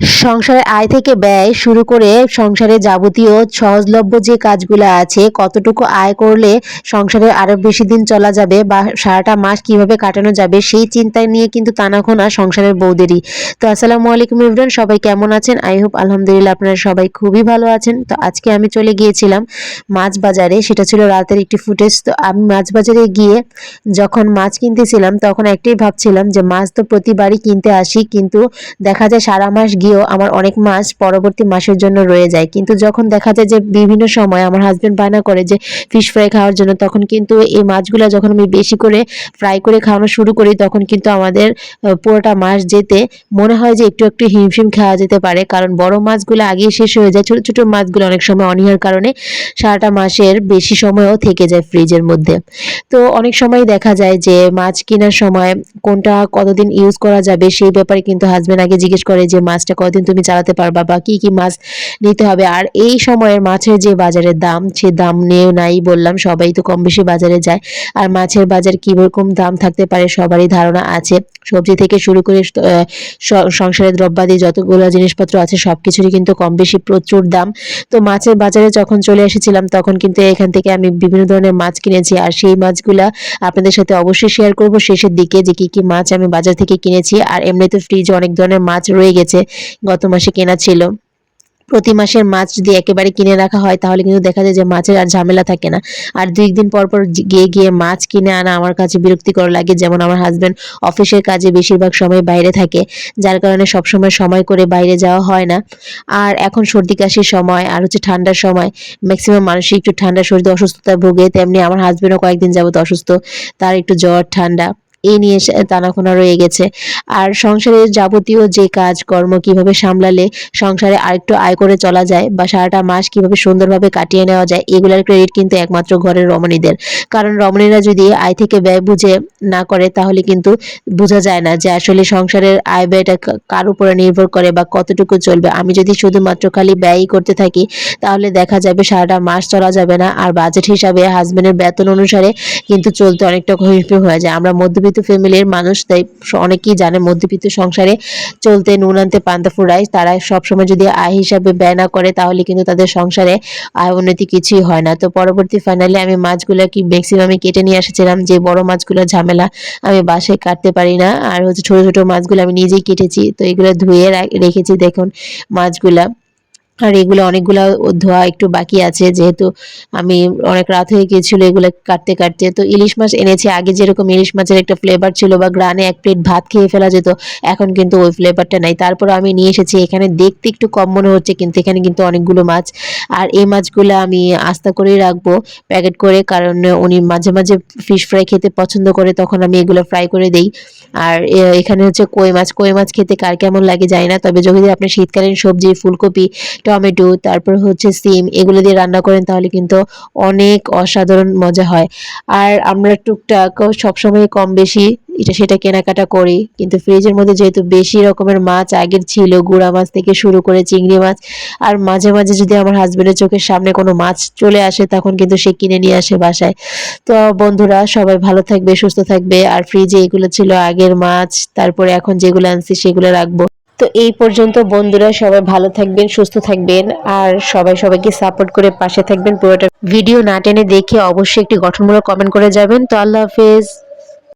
সংসারের আয় থেকে ব্যয় শুরু করে সংসারে যাবতীয় সহজলভ্য যে কাজগুলো আছে, কতটুকু আয় করলে সংসারে আরও বেশি দিন চলা যাবে বা সারাটা মাস কীভাবে কাটানো যাবে, সেই চিন্তায় নিয়ে কিন্তু তানাখোনা সংসারের বৌদেরই তো আসসালামু আলাইকুম ইমরান সবাই কেমন আছেন? আই হোপ আলহামদুলিল্লাহ আপনারা সবাই খুবই ভালো আছেন। তো আজকে আমি চলে গিয়েছিলাম মাছ বাজারে সেটা ছিল রাতের একটি ফুটেজ। তো আমি মাছ বাজারে গিয়ে যখন মাছ কিনতেছিলাম, তখন একটাই ভাবছিলাম যে মাছ তো প্রতিবারই কিনতে আসি, কিন্তু দেখা যায় সারা মাস গিয়েও আমার অনেক মাছ পরবর্তী মাসের জন্য রয়ে যায়, কিন্তু যখন দেখা যায় যে বিভিন্ন সময় আমার হাজব্যান্ড বায়না করে যে ফিশ ফ্রাই খাওয়ার জন্য, তখন কিন্তু এই মাছগুলো যখন আমি বেশি করে ফ্রাই করে খাওয়ানো শুরু করি, তখন কিন্তু আমাদের পুরোটা মাস যেতে মনে হয় যে একটু একটু হিমশিম খাওয়া যেতে পারে, কারণ বড় মাছগুলো আগেই শেষ হয়ে যায়। ছোট ছোট মাছগুলো অনেক সময় অনীহার কারণে সারাটা মাসের বেশি সময়ও থেকে যায় ফ্রিজের মধ্যে। তো অনেক সময় দেখা যায় যে মাছ কেনার সময় কোনটা কতদিন ইউজ করা যাবে সেই ব্যাপারে কিন্তু হাজব্যান্ড আগে জিজ্ঞেস করে যে মাছটা কতদিন তুমি চালাতে পারবা বা কি কি মাছ নিতে হবে। আর এই সময়ের মাছের যে বাজারের দাম, সে দাম নিয়ে নাই বললাম, সবাই তো কম বেশি বাজারে যায়। আর মাছের বাজার কীরকম দাম থাকতে পারে সবারই ধারণা আছে। সবজি থেকে শুরু করে সংসারের দ্রব্যাদি যতগুলো জিনিসপত্র আছে সব কিছুরই কিন্তু কম বেশি প্রচুর দাম। তো মাছের বাজারে যখন চলে এসেছিলাম, তখন কিন্তু এখান থেকে আমি বিভিন্ন ধরনের মাছ কিনেছি। আর সেই মাছগুলা আপনাদের সাথে অবশ্যই শেয়ার করব শেষের দিকে যে কি কি মাছ আমি বাজার থেকে কিনেছি। আর এমনিতে ফ্রিজে অনেক ধরনের মাছ রয়ে গেছে। গত মাসে কেনা ছিল। প্রতি মাসের মাছ যদি একেবারে কিনে রাখা হয়, তাহলে কিন্তু দেখা যায় যে মাছের আর ঝামেলা থাকে না। আর দুই দিন পর পর গিয়ে গিয়ে মাছ কিনে আনা আমার কাছে বিরক্তিকর লাগে। যেমন আমার হাজবেন্ড অফিসের কাজে বেশিরভাগ সময় বাইরে থাকে, যার কারণে সবসময় সময় করে বাইরে যাওয়া হয় না। আর এখন সর্দি কাশির সময় আর হচ্ছে ঠান্ডার সময় ম্যাক্সিমাম মানুষই একটু ঠান্ডা, সর্দি, অসুস্থতায় ভোগে, তেমনি আমার হাজবেন্ডও কয়েকদিন যাবত অসুস্থ, তার একটু জ্বর, ঠান্ডা। এই নিয়ে টানাখোনা রয়ে গেছে। আর সংসারের যাবতীয় যে কাজকর্ম কীভাবে সামলালে সংসারে আরেকটু আয় করে চলা যায় বা সারাটা মাস কীভাবে সুন্দরভাবে কাটিয়ে নেওয়া যায়, এগুলার ক্রেডিট কিন্তু একমাত্র ঘরের রমণীদের। কারণ রমণীরা যদি আয় থেকে ব্যয় বুঝে না করে, তাহলে কিন্তু বোঝা যায় না যে আসলে সংসারের আয় ব্যয়টা কার উপরে নির্ভর করে বা কতটুকু চলবে। আমি যদি শুধুমাত্র খালি ব্যয়ই করতে থাকি, তাহলে দেখা যাবে সারাটা মাস চলা যাবে না। আর বাজেট হিসাবে হাজবেন্ডের বেতন অনুসারে কিন্তু চলতে অনেকটা হিমশিম হয়ে যায়। আমরা মধ্যবিত্ত ফ্যামিলির মানুষ, তাই অনেকেই জানে মধ্যবিত্ত সংসারে চলতে নুন আনতে পান্তা ফুরায়। তারা সবসময় যদি আয় হিসাবে ব্যয় না করে, তাহলে কিন্তু তাদের সংসারে আয় উন্নতি কিছুই হয় না। তো পরবর্তী ফাইনালে আমি মাছগুলো কি ম্যাক্সিমামে কেটে নিয়ে এসেছিলাম। যে বড় মাছগুলো ঝামেলা আমি বাসায় কাটতে পারি না। আর হচ্ছে ছোট ছোট মাছগুলো আমি নিজেই কেটেছি। তো এগুলো ধুয়ে রেখেছি, দেখুন মাছগুলা। আর এগুলো অনেকগুলা ধোয়া একটু বাকি আছে, যেহেতু আমি অনেক রাত হয়ে গিয়েছিল এগুলো কাটতে কাটতে। তো ইলিশ মাছ এনেছি, আগে যেরকম ইলিশ মাছের একটা ফ্লেভার ছিল বা গ্রানে এক প্লেট ভাত খেয়ে ফেলা যেত, এখন কিন্তু ওই ফ্লেভারটা নাই। তারপর আমি নিয়ে এসেছি, এখানে দেখতে একটু কম মনে হচ্ছে, কিন্তু এখানে কিন্তু অনেকগুলো মাছ। আর এই মাছগুলো আমি আস্তা করেই রাখব প্যাকেট করে, কারণ উনি মাঝে মাঝে ফিশ ফ্রাই খেতে পছন্দ করে, তখন আমি এগুলো ফ্রাই করে দেই। আর এখানে হচ্ছে কই মাছ কই মাছ খেতে কার কেমন লাগে যায় না, তবে যদি আপনি শীতকালীন সবজি, ফুলকপি টমেটো, তারপর হচ্ছে সিম, এগুলো দিয়ে রান্না করেন তাহলে কিন্তু অনেক অসাধারণ মজা হয়। আর আমরা টুকটাক সবসময় কম বেশি এটা সেটা কেনাকাটা করি, কিন্তু ফ্রিজের মধ্যে যেহেতু বেশি রকমের মাছ, আগের ছিল গুড়া মাছ থেকে শুরু করে চিংড়ি মাছ, আর মাঝে মাঝে যদি আমার হাজবেন্ডের চোখের সামনে কোনো মাছ চলে আসে তখন কিন্তু সে কিনে নিয়ে আসে বাসায়। তো বন্ধুরা, সবাই ভালো থাকবে, সুস্থ থাকবে, আর ফ্রিজে এগুলো ছিল আগের মাছ, তারপরে এখন যেগুলো আনছি সেগুলো রাখব। তো এই পর্যন্ত বন্ধুরা, সবাই ভালো থাকবেন, সুস্থ থাকবেন, আর সবাই সবাইকে সাপোর্ট করে পাশে থাকবেন। পুরোটা ভিডিও না টেনে দেখে অবশ্যই একটি গঠনমূলক কমেন্ট করে যাবেন। তো আল্লাহ হাফেজ।